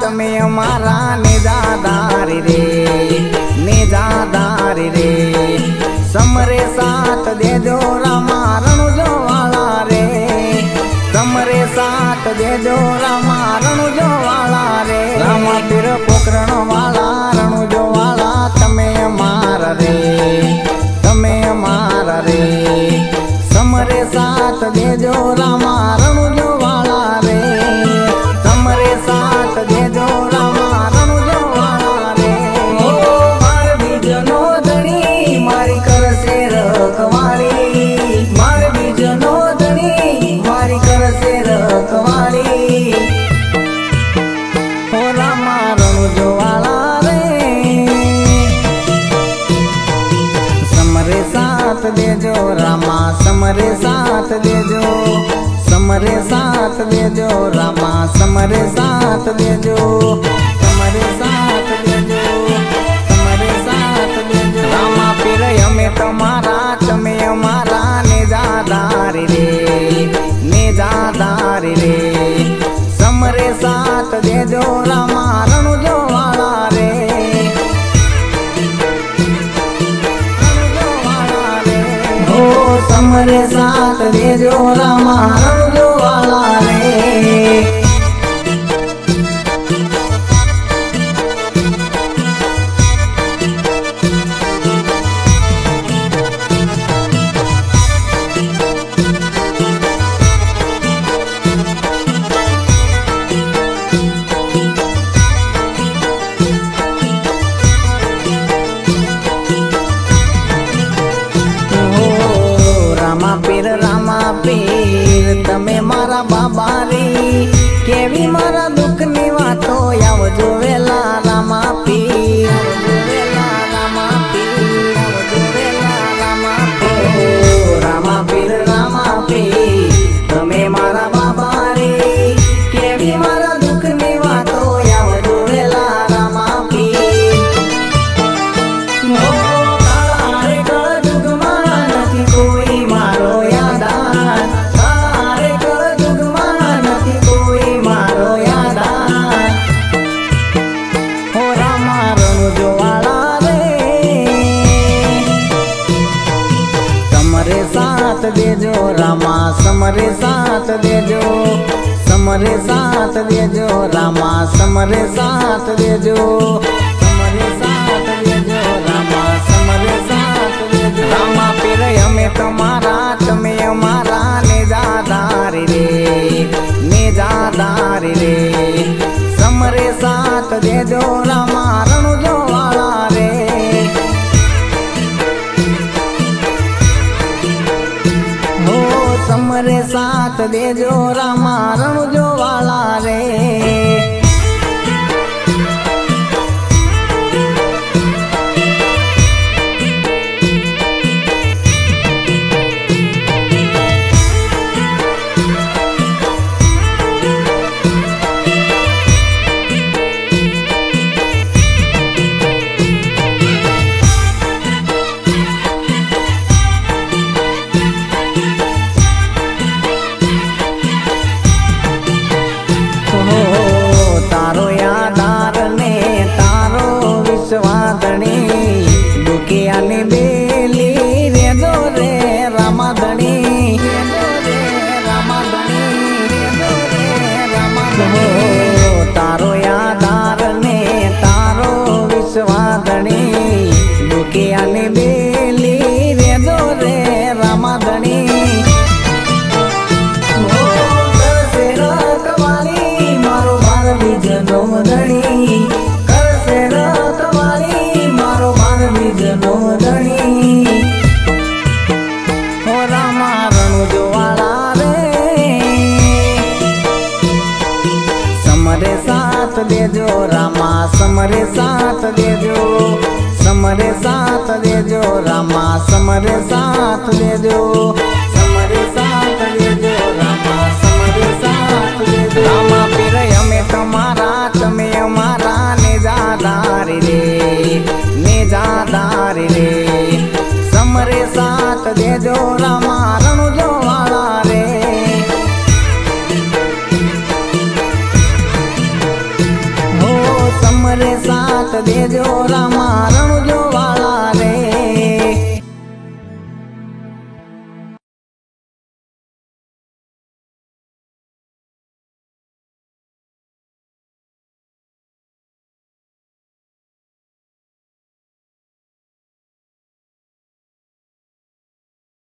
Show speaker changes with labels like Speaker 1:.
Speaker 1: તમે અમારા નિજાદારી રે નિજાદારી રે. સમરે સાથ દેજો રામા રણુજો વાળા રે. સમરે સાથ દેજો રામા રણુજો વાળા રે. રામા પીર પોકરણ વાળા રણુજો વાળા તમે અમારા રે, તમે અમારા રે. સમરે સાથ દેજો રામા સાથ દેજો રામા સમરે સાથ દેજો સમરે સાથ દેજો રામા સમરે સાથ દેજો. ઓ સમરે સાથ દેજો રામા રણજો વાલા સાથ દેજો, રામા સમરે સાથ દેજો, સમરે સાથ દેજો, રામા સમરે સાથ દેજો, સમરે સાથ દેજો, રામા સમરે સાથ દેજો. રામા પીર અમે તમારા તમે અમારા નિજાદારી રે નિજાદારી રે. સમરે સાથ દેજો, રામા સમરે સાથ દેજો રામા રણુજો વાળા રે. દુખિયાની બેલી રેજો રે રામાધણી. મારો બાર બીજનો ધણી સાથ દેજો, રામા, સમરે સાથ દેજો. સમરે સાથ દેજો સમરે સાથ દેજો સમરે સાથ લેજો સમરે સાથ લેજો રામા પીર અમે તમારા તમે અમારા નિજાદાર રે નિજાદાર રે સમરે સાથ દેજો રામા રણુજો વાળા રે સમરે સાથ દેજો રામા રણુજો